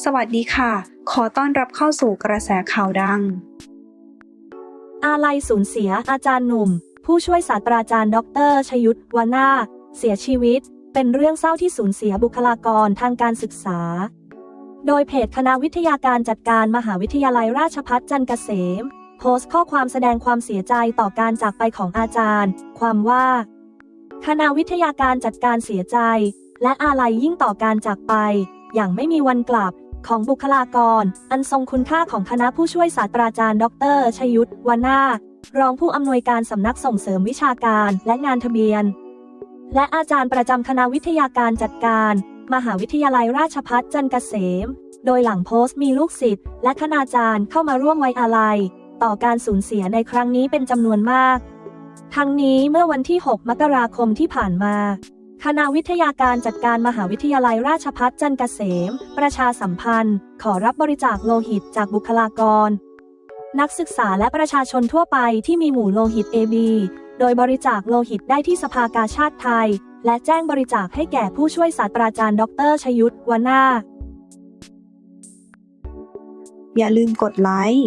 สวัสดีค่ะ ขอต้อนรับเข้าสู่กระแสข่าวดัง อาลัยสูญเสียอาจารย์หนุ่ม ผู้ช่วยศาสตราจารย์ดอกเตอรชยุทธวานาเสียชีวิต เป็นเรื่องเศร้าที่สูญเสียบุคลากรทางการศึกษา โดยเพจคณะวิทยาการจัดการมหาวิทยาลัยราชภัฏจันทร์เกษม โพสต์ข้อความแสดงความเสียใจต่อการจากไปของอาจารย์ ความว่า คณะวิทยาการจัดการเสียใจ และอาลัยยิ่งต่อการจากไป อย่างไม่มีวันกลับ ของบุคลากร อันทรงคุณค่าของคณะผู้ช่วยศาสตราจารย์ดอกเตอรชยุทธวานา รองผู้อำนวยการสำนักส่งเสริมวิชาการและงานทะเบียน และอาจารย์ประจำคณะวิทยาการจัดการ มหาวิทยาลัยราชภัฏจันทร์เกษม โดยหลังโพสต์มีลูกศิษย์และคณาจารย์เข้ามาร่วมไว้อาลัย ต่อการสูญเสียในครั้งนี้เป็นจำนวนมาก ทั้งนี้เมื่อวันที่ 6 มกราคมที่ผ่านมา คณะวิทยาการจัดการมหาวิทยาลัยราชภัฏจันทร์เกษม ประชาสัมพันธ์ ขอรับบริจาคโลหิตจากบุคลากร นักศึกษาและประชาชนทั่วไปที่มีหมู่โลหิต AB โดยบริจาคโลหิตได้ที่สภากาชาติไทย และแจ้งบริจาคให้แก่ผู้ช่วยศาสตราจารย์ ดรชยุทธวนาอย่าลืมกดไลค์